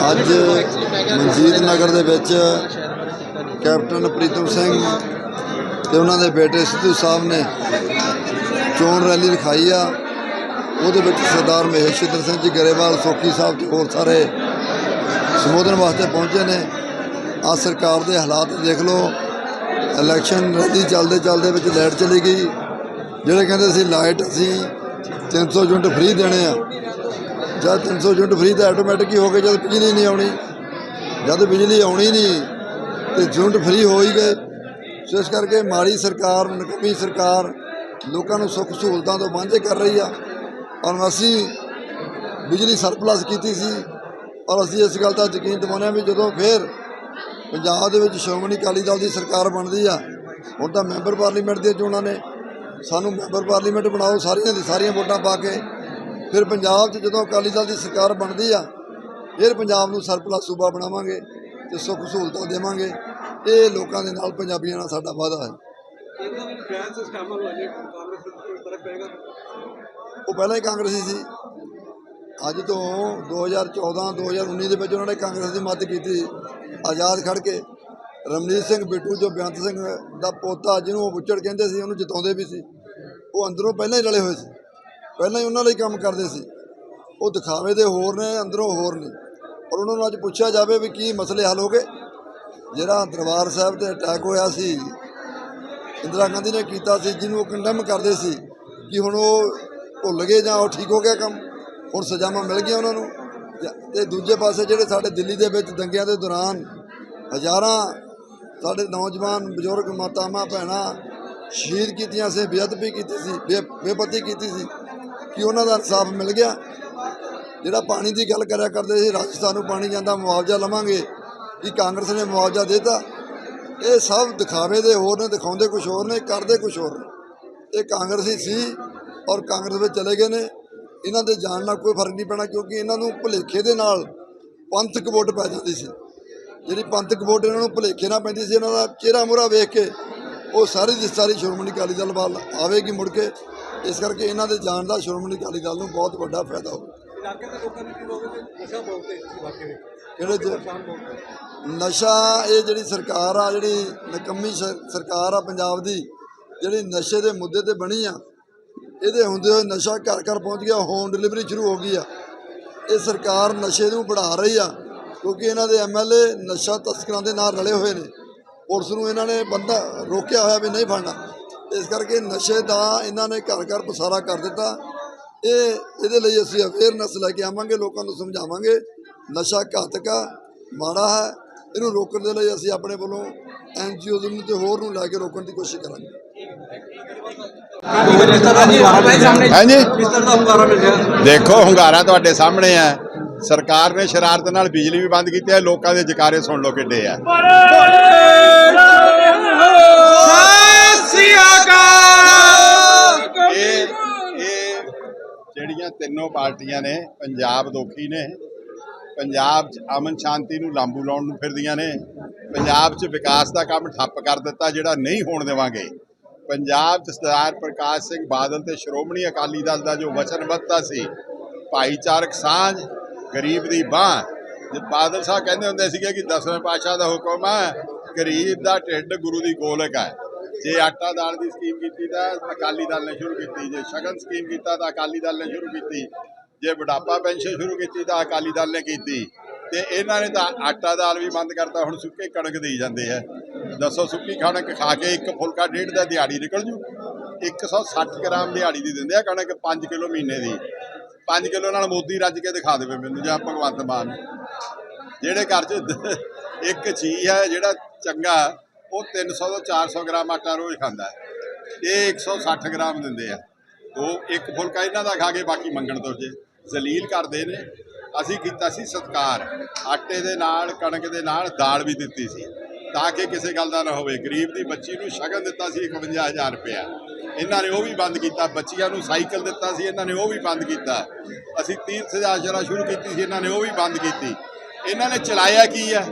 ਅੱਜ ਮਨਜੀਤ ਨਗਰ ਦੇ ਵਿੱਚ ਕੈਪਟਨ ਪ੍ਰੀਤਮ ਸਿੰਘ ਤੇ ਉਹਨਾਂ ਦੇ ਬੇਟੇ ਸਿੱਧੂ ਸਾਹਿਬ ਨੇ ਚੋਣ ਰੈਲੀ ਰਖਾਈ ਆ। ਉਹਦੇ ਵਿੱਚ ਸਰਦਾਰ ਮਹੇਸ਼ਿੰਦਰ ਸਿੰਘ ਜੀ ਗਰੇਵਾਲ, ਸੋਖੀ ਸਾਹਿਬ ਤੇ ਹੋਰ ਸਾਰੇ ਸੰਬੋਧਨ ਵਾਸਤੇ ਪਹੁੰਚੇ ਨੇ। ਆ ਸਰਕਾਰ ਦੇ ਹਾਲਾਤ ਦੇਖ ਲਓ। ਇਲੈਕਸ਼ਨ ਰੈਲੀ ਚੱਲਦੇ ਚੱਲਦੇ ਵਿੱਚ ਲਾਈਟ ਚਲੀ ਗਈ। ਜਿਹੜੇ ਕਹਿੰਦੇ ਸੀ ਲਾਈਟ ਅਸੀਂ 300 ਯੂਨਿਟ ਫ੍ਰੀ ਦੇਣੇ ਆ ਜਦ 300 ਯੂਨਿਟ ਫ੍ਰੀ ਤਾਂ ਆਟੋਮੈਟਿਕ ਹੀ ਹੋ ਗਏ, ਜਦ ਬਿਜਲੀ ਨਹੀਂ ਆਉਣੀ। ਜਦ ਬਿਜਲੀ ਆਉਣੀ ਨਹੀਂ, ਤੇ ਯੂਨਿਟ ਫ੍ਰੀ ਹੋ ਹੀ ਗਏ। ਸੋ ਇਸ ਕਰਕੇ ਮਾੜੀ ਸਰਕਾਰ, ਨਕਮੀ ਸਰਕਾਰ ਲੋਕਾਂ ਨੂੰ ਸੁੱਖ ਸਹੂਲਤਾਂ ਤੋਂ ਵਾਂਝੇ ਕਰ ਰਹੀ ਆ। ਔਰ ਅਸੀਂ ਬਿਜਲੀ ਸਰਪਲਸ ਕੀਤੀ ਸੀ। ਔਰ ਅਸੀਂ ਇਸ ਗੱਲ ਦਾ ਯਕੀਨ ਦਿਵਾਉਂਦੇ ਹਾਂ ਵੀ ਜਦੋਂ ਫੇਰ ਪੰਜਾਬ ਦੇ ਵਿੱਚ ਸ਼੍ਰੋਮਣੀ ਅਕਾਲੀ ਦਲ ਦੀ ਸਰਕਾਰ ਬਣਦੀ ਆ, ਹੁਣ ਤਾਂ ਮੈਂਬਰ ਪਾਰਲੀਮੈਂਟ ਦੀਆਂ ਚੋਣਾਂ ਨੇ ਸਾਨੂੰ ਮੈਂਬਰ ਪਾਰਲੀਮੈਂਟ ਬਣਾਓ, ਸਾਰੀਆਂ ਦੀ ਸਾਰੀਆਂ ਵੋਟਾਂ ਪਾ ਕੇ ਫਿਰ ਪੰਜਾਬ 'ਚ ਜਦੋਂ ਅਕਾਲੀ ਦਲ ਦੀ ਸਰਕਾਰ ਬਣਦੀ ਆ ਫਿਰ ਪੰਜਾਬ ਨੂੰ ਸਰਪਲਸ ਸੂਬਾ ਬਣਾਵਾਂਗੇ ਤੇ ਸੁੱਖ ਸਹੂਲਤਾਂ ਦੇਵਾਂਗੇ। ਇਹ ਲੋਕਾਂ ਦੇ ਨਾਲ ਪੰਜਾਬੀਆਂ ਨਾਲ ਸਾਡਾ ਵਾਅਦਾ ਹੈ। ਉਹ ਪਹਿਲਾਂ ਹੀ ਕਾਂਗਰਸੀ ਸੀ। ਅੱਜ ਤੋਂ 2014 2019 ਦੇ ਵਿੱਚ ਉਹਨਾਂ ਨੇ ਕਾਂਗਰਸ ਦੀ ਮਦਦ ਕੀਤੀ। ਆਜ਼ਾਦ ਖੜ ਕੇ ਰਮਨੀਤ ਸਿੰਘ ਬਿੱਟੂ ਜੋ ਬੇਅੰਤ ਸਿੰਘ ਦਾ ਪੋਤਾ ਜਿਹਨੂੰ ਉਹ ਬੁੱਚੜ ਕਹਿੰਦੇ ਸੀ ਉਹਨੂੰ ਜਿਤਾਉਂਦੇ ਵੀ ਸੀ। ਉਹ ਅੰਦਰੋਂ ਪਹਿਲਾਂ ਹੀ ਰਲੇ ਹੋਏ ਸੀ। ਪਹਿਲਾਂ ਹੀ ਉਹਨਾਂ ਲਈ ਕੰਮ ਕਰਦੇ ਸੀ। ਉਹ ਦਿਖਾਵੇ ਦੇ ਹੋਰ ਨੇ, ਅੰਦਰੋਂ ਹੋਰ ਨੇ। ਔਰ ਉਹਨਾਂ ਨੂੰ ਅੱਜ ਪੁੱਛਿਆ ਜਾਵੇ ਵੀ ਕੀ ਮਸਲੇ ਹੱਲ ਹੋ ਗਏ। ਜਿਹੜਾ ਦਰਬਾਰ ਸਾਹਿਬ ਤੇ ਅਟੈਕ ਹੋਇਆ ਸੀ, ਇੰਦਰਾ ਗਾਂਧੀ ਨੇ ਕੀਤਾ ਸੀ, ਜਿਹਨੂੰ ਉਹ ਕੰਡਮ ਕਰਦੇ ਸੀ ਕਿ ਹੁਣ ਉਹ ਭੁੱਲ ਗਏ ਜਾਂ ਉਹ ਠੀਕ ਹੋ ਗਿਆ ਕੰਮ, ਹੁਣ ਸਜ਼ਾਵਾਂ ਮਿਲ ਗਈਆਂ ਉਹਨਾਂ ਨੂੰ। ਜਾਂ- ਤੇ ਦੂਜੇ ਪਾਸੇ ਜਿਹੜੇ ਸਾਡੇ ਦਿੱਲੀ ਦੇ ਵਿੱਚ ਦੰਗਿਆਂ ਦੇ ਦੌਰਾਨ ਹਜ਼ਾਰਾਂ ਸਾਡੇ ਨੌਜਵਾਨ ਬਜ਼ੁਰਗ ਮਾਤਾਵਾਂ, ਭੈਣਾਂ ਸ਼ਹੀਦ ਕੀਤੀਆਂ ਸੀ, ਬੇਅਦਬੀ ਕੀਤੀ ਸੀ, ਬੇ- ਬੇਪਤੀ ਕੀਤੀ ਸੀ ਕਿ ਉਹਨਾਂ ਦਾ ਇਨਸਾਫ ਮਿਲ ਗਿਆ। ਜਿਹੜਾ ਪਾਣੀ ਦੀ ਗੱਲ ਕਰਿਆ ਕਰਦੇ ਸੀ, ਰਾਜਸਥਾਨ ਨੂੰ ਪਾਣੀ ਜਾਂਦਾ ਮੁਆਵਜ਼ਾ ਲਵਾਂਗੇ ਕਿ ਕਾਂਗਰਸ ਨੇ ਮੁਆਵਜ਼ਾ ਦਿੱਤਾ। ਇਹ ਸਭ ਦਿਖਾਵੇ ਦੇ ਹੋਰ ਨੇ, ਦਿਖਾਉਂਦੇ ਕੁਝ ਹੋਰ ਨੇ, ਕਰਦੇ ਕੁਝ ਹੋਰ ਨੇ। ਇਹ ਕਾਂਗਰਸੀ ਸੀ ਔਰ ਕਾਂਗਰਸ ਵਿੱਚ ਚਲੇ ਗਏ ਨੇ। ਇਹਨਾਂ ਦੇ ਜਾਣ ਨਾਲ ਕੋਈ ਫ਼ਰਕ ਨਹੀਂ ਪੈਣਾ, ਕਿਉਂਕਿ ਇਹਨਾਂ ਨੂੰ ਭੁਲੇਖੇ ਦੇ ਨਾਲ ਪੰਥਕ ਵੋਟ ਪੈ ਜਾਂਦੀ ਸੀ। ਜਿਹੜੀ ਪੰਥਕ ਵੋਟ ਇਹਨਾਂ ਨੂੰ ਭੁਲੇਖੇ ਨਾਲ ਪੈਂਦੀ ਸੀ, ਇਹਨਾਂ ਦਾ ਚਿਹਰਾ ਮੂਹਰਾ ਵੇਖ ਕੇ ਉਹ ਸਾਰੀ ਦੀ ਸਾਰੀ ਸ਼੍ਰੋਮਣੀ ਅਕਾਲੀ ਦਲ ਵੱਲ ਆਵੇਗੀ ਮੁੜ ਕੇ। ਇਸ ਕਰਕੇ ਇਹਨਾਂ ਦੇ ਜਾਣ ਦਾ ਸ਼੍ਰੋਮਣੀ ਅਕਾਲੀ ਦਲ ਨੂੰ ਬਹੁਤ ਵੱਡਾ ਫਾਇਦਾ ਹੋਊ। ਇਲਾਕੇ ਦੇ ਲੋਕਾਂ ਨੂੰ ਕੀ ਕਹੋਗੇ ਕਿ ਨਸ਼ਾ ਬਹੁਤ ਹੈ ਇਲਾਕੇ ਵਿੱਚ। ਇਹ ਜਿਹੜੀ ਸਰਕਾਰ ਆ ਜਿਹੜੀ ਨਕੰਮੀ ਸਰਕਾਰ ਆ ਪੰਜਾਬ ਦੀ ਜਿਹੜੀ ਨਸ਼ੇ ਦੇ ਮੁੱਦੇ ਤੇ ਬਣੀ ਆ ਇਹਦੇ ਹੁੰਦੇ ਹੋਏ ਨਸ਼ਾ ਘਰ ਘਰ ਪਹੁੰਚ ਗਿਆ ਹੋਮ ਡਿਲੀਵਰੀ ਸ਼ੁਰੂ ਹੋ ਗਈ ਆ। ਇਹ ਸਰਕਾਰ ਨਸ਼ੇ ਨੂੰ बढ़ਾ ਰਹੀ ਆ ਕਿਉਂਕਿ ਇਹਨਾਂ ਦੇ ਐਮਐਲਏ ਨਸ਼ਾ ਤਸਕਰਾਂ ਦੇ ਨਾਲ ਰਲੇ ਹੋਏ ਨੇ। ਪੁਲਿਸ ਨੂੰ ਇਹਨਾਂ ਨੇ ਬੰਦਾ ਰੋਕਿਆ ਹੋਇਆ ਵੀ ਨਹੀਂ ਫੜਨਾ। ਇਸ ਕਰਕੇ ਨਸ਼ੇ ਦਾ ਇਹਨਾਂ ਨੇ ਘਰ ਘਰ ਪਸਾਰਾ ਕਰ ਦਿੱਤਾ। ਇਹ ਇਹਦੇ ਲਈ ਅਸੀਂ ਅਵੇਅਰਨੈਸ ਲੈ ਕੇ ਆਵਾਂਗੇ ਲੋਕਾਂ ਨੂੰ ਸਮਝਾਵਾਂਗੇ। ਨਸ਼ਾ ਘਾਤਕ ਆ ਮਾੜਾ ਹੈ ਇਹਨੂੰ ਰੋਕਣ ਦੇ ਲਈ ਅਸੀਂ ਆਪਣੇ ਵੱਲੋਂ ਐਨਜੀਓਜ਼ ਨੂੰ ਤੇ ਹੋਰ ਨੂੰ ਲੈ ਕੇ ਰੋਕਣ ਦੀ ਕੋਸ਼ਿਸ਼ ਕਰਾਂਗੇ। ਹਾਂਜੀ। ਦੇਖੋ ਹੁੰਗਾਰਾ ਤੁਹਾਡੇ ਸਾਹਮਣੇ ਹੈ। ਸਰਕਾਰ ਨੇ ਸ਼ਰਾਰਤ ਨਾਲ ਬਿਜਲੀ ਵੀ ਬੰਦ ਕੀਤੀ ਹੈ ਲੋਕਾਂ ਦੇ ਜਕਾਰੇ ਸੁਣ ਲਓ ਕਿੱਡੇ ਆ। ਇਹ ਇਹ ਜਿਹੜੀਆਂ ਤਿੰਨੋਂ ਪਾਰਟੀਆਂ ਨੇ, ਪੰਜਾਬ ਦੋਖੀ ਨੇ, ਪੰਜਾਬ 'ਚ ਅਮਨ ਸ਼ਾਂਤੀ ਨੂੰ ਲਾਂਬੂ ਲਾਉਣ ਨੂੰ ਫਿਰਦੀਆਂ ਨੇ, ਪੰਜਾਬ 'ਚ ਵਿਕਾਸ ਦਾ ਕੰਮ ਠੱਪ ਕਰ ਦਿੱਤਾ ਜਿਹੜਾ ਨਹੀਂ ਹੋਣ ਦੇਵਾਂਗੇ। ਪੰਜਾਬ 'ਚ ਸਰਦਾਰ ਪ੍ਰਕਾਸ਼ ਸਿੰਘ ਬਾਦਲ ਤੇ ਸ਼੍ਰੋਮਣੀ ਅਕਾਲੀ ਦਲ ਦਾ ਜੋ ਵਚਨਬੱਧਤਾ ਸੀ, ਭਾਈਚਾਰਕ ਸਾਂਝ, ਗਰੀਬ ਦੀ ਬਾਹ, ਜੇ ਬਾਦਲ ਸਾਹਿਬ ਕਹਿੰਦੇ ਹੁੰਦੇ ਸੀਗੇ ਕਿ ਦਸਵੇਂ ਪਾਤਸ਼ਾਹ ਦਾ ਹੁਕਮ ਹੈ, ਗਰੀਬ ਦਾ ਢਿੱਡ ਗੁਰੂ ਦੀ ਗੋਲਕ ਹੈ। ਜੇ ਆਟਾ ਦਾਲ ਦੀ ਸਕੀਮ ਕੀਤੀ ਤਾਂ ਅਕਾਲੀ ਦਲ ਨੇ ਸ਼ੁਰੂ ਕੀਤੀ, ਜੇ ਸ਼ਗਨ ਸਕੀਮ ਕੀਤਾ ਤਾਂ ਅਕਾਲੀ ਦਲ ਨੇ ਸ਼ੁਰੂ ਕੀਤੀ, ਜੇ ਬੁਢਾਪਾ ਪੈਨਸ਼ਨ ਸ਼ੁਰੂ ਕੀਤੀ ਤਾਂ ਅਕਾਲੀ ਦਲ ਨੇ ਕੀਤੀ। ਤੇ ਇਹਨਾਂ ਨੇ ਤਾਂ ਆਟਾ ਦਾਲ ਵੀ ਬੰਦ ਕਰਤਾ, ਹੁਣ ਸੁੱਕੇ ਕਣਕ ਦੇਈ ਜਾਂਦੇ ਆ। ਦੱਸੋ ਸੁੱਕੀ ਕਣਕ ਖਾ ਕੇ ਇੱਕ ਫੁਲਕਾ ਡੇਢ ਦਾ ਦਿਹਾੜੀ ਨਿਕਲ ਜੂ? 160 ਗ੍ਰਾਮ ਦਿਹਾੜੀ ਦੀ ਦਿੰਦੇ ਆ ਕਣਕ 5 ਕਿਲੋ ਮਹੀਨੇ ਦੀ। 5 ਕਿਲੋ ਨਾਲ ਮੋਦੀ ਰੱਜ ਕੇ ਦਿਖਾ ਦੇਵੇ ਮੈਨੂੰ ਜਾਂ ਭਗਵੰਤ ਮਾਨ। ਜਿਹੜੇ ਘਰ 'ਚ ਇੱਕ ਚੀਜ਼ ਹੈ, ਜਿਹੜਾ ਚੰਗਾ ਉਹ 300 ਤੋਂ 400 ਗ੍ਰਾਮ ਆਟਾ ਰੋਜ਼ ਖਾਂਦਾ ਹੈ। ਇਹ 160 ਗ੍ਰਾਮ ਦਿੰਦੇ ਆ। ਉਹ ਇੱਕ ਫੁਲਕਾ ਇਹਨਾਂ ਦਾ ਖਾ ਕੇ ਬਾਕੀ ਮੰਗਣ ਤੋਂ ਜੇ ਜ਼ਲੀਲ ਕਰਦੇ ਨੇ। ਅਸੀਂ ਕੀਤਾ ਸੀ ਸਤਕਾਰ। ਆਟੇ ਦੇ ਨਾਲ, ਕਣਕ ਦੇ ਨਾਲ ਦਾਲ ਵੀ ਦਿੱਤੀ ਸੀ। ਤਾਂ ਕਿ ਕਿਸੇ ਗੱਲ ਦਾ ਨਾ ਹੋਵੇ। ਗਰੀਬ ਦੀ ਬੱਚੀ ਨੂੰ ਸ਼ਗਨ ਦਿੱਤਾ ਸੀ 51000 ਰੁਪਇਆ। ਇਹਨਾਂ ਨੇ ਉਹ ਵੀ ਬੰਦ ਕੀਤਾ। ਬੱਚੀਆਂ ਨੂੰ ਸਾਈਕਲ ਦਿੱਤਾ ਸੀ। ਇਹਨਾਂ ਨੇ ਉਹ ਵੀ ਬੰਦ ਕੀਤਾ। ਅਸੀਂ ਤੀਰਥ ਯਾਤਰਾ ਸ਼ੁਰੂ ਕੀਤੀ ਸੀ। ਇਹਨਾਂ ਨੇ ਉਹ ਵੀ ਬੰਦ ਕੀਤੀ। ਇਹਨਾਂ ਨੇ ਚਲਾਇਆ ਕੀ ਹੈ?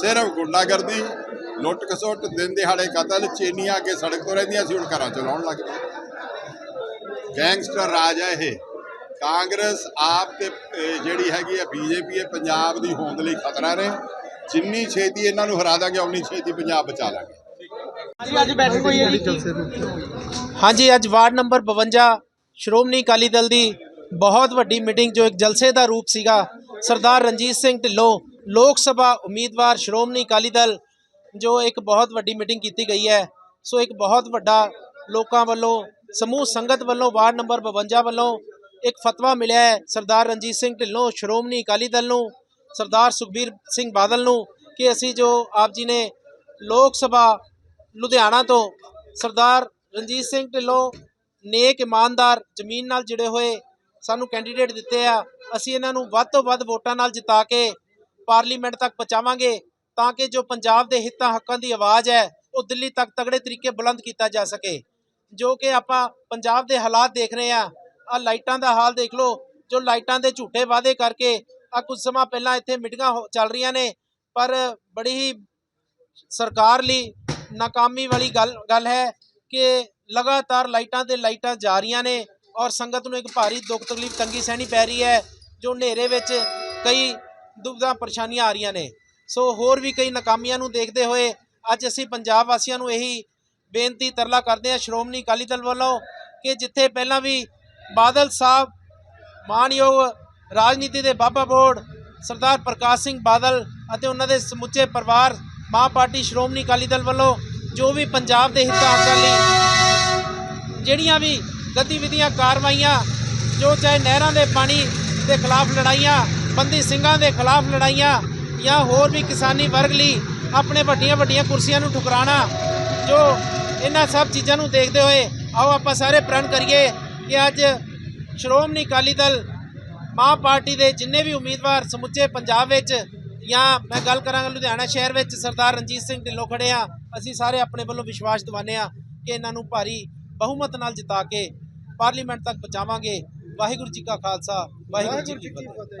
ਸਿਰਫ ਗੁੰਡਾਗਰਦੀ। ਲੁੱਟ ਖਸੁੱਟ ਦਿਨ ਦਿਹਾੜੇ ਕਤਲ ਚੇਨੀਆਂ ਅੱਗੇ ਸੜਕ ਤੋਂ ਰਹਿੰਦੀਆਂ ਸੀ ਹੁਣ ਘਰਾਂ ਚ ਲਾਉਣ ਲੱਗ ਪਏ। ਗੈਂਗਸਟਰ ਰਾਜ ਹੈ ਇਹ। ਕਾਂਗਰਸ ਆਪ ਤੇ ਜਿਹੜੀ ਹੈਗੀ ਹੈ ਬੀਜੇਪੀ ਇਹ ਪੰਜਾਬ ਦੀ ਹੋਂਦ ਲਈ ਖਤਰਾ ਨੇ। ਜਿੰਨੀ ਛੇਤੀ ਇਹਨਾਂ ਨੂੰ ਹਰਾ ਦਾਂਗੇ ਉਨੀ ਛੇਤੀ ਪੰਜਾਬ ਬਚਾ ਲਾਂਗੇ। ਜੀ ਅੱਜ ਬੈਠਕ ਹੋਈ ਹੈ ਜੀ। ਹਾਂਜੀ ਅੱਜ ਵਾਰਡ ਨੰਬਰ 52 ਸ਼੍ਰੋਮਣੀ ਅਕਾਲੀ ਦਲ ਦੀ ਬਹੁਤ ਵੱਡੀ ਮੀਟਿੰਗ ਜੋ ਇੱਕ ਜਲਸੇ ਦਾ ਰੂਪ ਸੀਗਾ। ਸਰਦਾਰ ਰਣਜੀਤ ਸਿੰਘ ਢਿੱਲੋਂ ਲੋਕ ਸਭਾ ਉਮੀਦਵਾਰ ਸ਼੍ਰੋਮਣੀ ਅਕਾਲੀ ਦਲ ਜੋ ਇੱਕ ਬਹੁਤ ਵੱਡੀ ਮੀਟਿੰਗ ਕੀਤੀ ਗਈ ਹੈ, ਸੋ ਇੱਕ ਬਹੁਤ ਵੱਡਾ ਲੋਕਾਂ ਵੱਲੋਂ, ਸਮੂਹ ਸੰਗਤ ਵੱਲੋਂ, ਵਾਰਡ ਨੰਬਰ 52 ਵੱਲੋਂ ਇੱਕ ਫਤਵਾ ਮਿਲਿਆ ਹੈ, ਸਰਦਾਰ ਰਣਜੀਤ ਸਿੰਘ ਢਿੱਲੋਂ, ਸ਼੍ਰੋਮਣੀ ਅਕਾਲੀ ਦਲ ਨੂੰ, ਸਰਦਾਰ ਸੁਖਬੀਰ ਸਿੰਘ ਬਾਦਲ ਨੂੰ, ਕਿ ਅਸੀਂ ਜੋ ਆਪ ਜੀ ਨੇ ਲੋਕ ਸਭਾ ਲੁਧਿਆਣਾ ਤੋਂ ਸਰਦਾਰ ਰਣਜੀਤ ਸਿੰਘ ਢਿੱਲੋਂ ਨੇਕ ਇਮਾਨਦਾਰ ਜ਼ਮੀਨ ਨਾਲ ਜੁੜੇ ਹੋਏ ਸਾਨੂੰ ਕੈਂਡੀਡੇਟ ਦਿੱਤੇ ਆ, ਅਸੀਂ ਇਹਨਾਂ ਨੂੰ ਵੱਧ ਤੋਂ ਵੱਧ ਵੋਟਾਂ ਨਾਲ ਜਿਤਾ ਕੇ ਪਾਰਲੀਮੈਂਟ ਤੱਕ ਪਹੁੰਚਾਵਾਂਗੇ। ਤਾਂ ਕਿ ਜੋ ਪੰਜਾਬ ਦੇ ਹਿੱਤਾਂ ਹੱਕਾਂ ਦੀ ਆਵਾਜ਼ ਹੈ, ਉਹ ਦਿੱਲੀ ਤੱਕ ਤਗੜੇ ਤਰੀਕੇ ਬੁਲੰਦ ਕੀਤਾ ਜਾ ਸਕੇ। ਜੋ ਕਿ ਆਪਾਂ ਪੰਜਾਬ ਦੇ ਹਾਲਾਤ ਦੇਖ ਰਹੇ ਆ ਆ ਲਾਈਟਾਂ ਦਾ ਹਾਲ ਦੇਖ ਲਓ, ਜੋ ਲਾਈਟਾਂ ਦੇ ਝੂਠੇ ਵਾਅਦੇ ਕਰਕੇ ਆ ਕੁਝ ਸਮਾਂ ਪਹਿਲਾਂ ਇੱਥੇ ਮੀਟਿੰਗਾਂ ਹੋ- ਚੱਲ ਰਹੀਆਂ ਨੇ, ਪਰ ਬੜੀ ਹੀ ਸਰਕਾਰ ਲਈ ਨਾਕਾਮੀ ਵਾਲੀ ਗੱਲ ਗੱਲ ਹੈ ਕਿ ਲਗਾਤਾਰ ਲਾਈਟਾਂ ਤੇ ਲਾਈਟਾਂ ਜਾ ਰਹੀਆਂ ਨੇ ਔਰ ਸੰਗਤ ਨੂੰ ਇੱਕ ਭਾਰੀ ਦੁੱਖ ਤਕਲੀਫ, ਤੰਗੀ ਸਹਿਣੀ ਪੈ ਰਹੀ ਹੈ, ਜੋ ਹਨੇਰੇ ਵਿੱਚ ਕਈ ਦੁਬਿਧਾ ਪਰੇਸ਼ਾਨੀਆਂ ਆ ਰਹੀਆਂ ਨੇ। ਸੋ ਹੋਰ ਵੀ ਕਈ ਨਾਕਾਮੀਆਂ ਨੂੰ ਦੇਖਦੇ ਹੋਏ ਅੱਜ ਅਸੀਂ ਪੰਜਾਬ ਵਾਸੀਆਂ ਨੂੰ ਇਹੀ ਬੇਨਤੀ ਤਰਲਾ ਕਰਦੇ ਹਾਂ, ਸ਼੍ਰੋਮਣੀ ਅਕਾਲੀ ਦਲ ਵੱਲੋਂ ਕਿ ਜਿੱਥੇ ਪਹਿਲਾਂ ਵੀ ਬਾਦਲ ਸਾਹਿਬ ਮਾਨਯੋਗ ਰਾਜਨੀਤੀ ਦੇ ਬਾਬਾ ਬੋਰਡ ਸਰਦਾਰ ਪ੍ਰਕਾਸ਼ ਸਿੰਘ ਬਾਦਲ ਅਤੇ ਉਹਨਾਂ ਦੇ ਸਮੁੱਚੇ ਪਰਿਵਾਰ, ਮਾਂ ਪਾਰਟੀ, ਸ਼੍ਰੋਮਣੀ ਅਕਾਲੀ ਦਲ ਵੱਲੋਂ ਜੋ ਵੀ ਪੰਜਾਬ ਦੇ ਹਿੱਤਾਂ ਲਈ ਜਿਹੜੀਆਂ ਵੀ ਗਤੀਵਿਧੀਆਂ, ਕਾਰਵਾਈਆਂ, ਜੋ ਚਾਹੇ ਨਹਿਰਾਂ ਦੇ ਪਾਣੀ ਦੇ ਖਿਲਾਫ ਲੜਾਈਆਂ, ਬੰਦੀ ਸਿੰਘਾਂ ਦੇ ਖਿਲਾਫ ਲੜਾਈਆਂ ਜਾਂ ਹੋਰ ਵੀ ਕਿਸਾਨੀ ਵਰਗ ਲਈ ਆਪਣੇ ਵੱਡੀਆਂ ਵੱਡੀਆਂ ਕੁਰਸੀਆਂ ਨੂੰ ਠੁਕਰਾਣਾ ਜੋ ਇਹਨਾਂ ਸਭ ਚੀਜ਼ਾਂ ਨੂੰ ਦੇਖਦੇ ਹੋਏ ਆਓ ਆਪਾਂ ਸਾਰੇ ਪ੍ਰਣ ਕਰੀਏ ਕਿ ਅੱਜ ਸ਼੍ਰੋਮਣੀ ਅਕਾਲੀ ਦਲ ਮਾਂ ਪਾਰਟੀ ਦੇ ਜਿੰਨੇ ਵੀ ਉਮੀਦਵਾਰ ਸਮੁੱਚੇ ਪੰਜਾਬ ਵਿੱਚ ਜਾਂ ਮੈਂ ਗੱਲ ਕਰਾਂਗਾ ਲੁਧਿਆਣਾ ਸ਼ਹਿਰ ਵਿੱਚ ਸਰਦਾਰ ਰਣਜੀਤ ਸਿੰਘ ਢਿੱਲੋਂ ਖੜੇ ਆ, ਅਸੀਂ ਸਾਰੇ ਆਪਣੇ ਵੱਲੋਂ ਵਿਸ਼ਵਾਸ ਦਿਵਾਉਂਦੇ ਆ ਕਿ ਇਹਨਾਂ ਨੂੰ ਭਾਰੀ ਬਹੁਮਤ ਨਾਲ ਜਿਤਾ ਕੇ ਪਾਰਲੀਮੈਂਟ ਤੱਕ ਪਹੁੰਚਾਵਾਂਗੇ। ਵਾਹਿਗੁਰੂ ਜੀ ਕਾ ਖਾਲਸਾ, ਵਾਹਿਗੁਰੂ ਜੀ ਕੀ ਫਤਿਹ।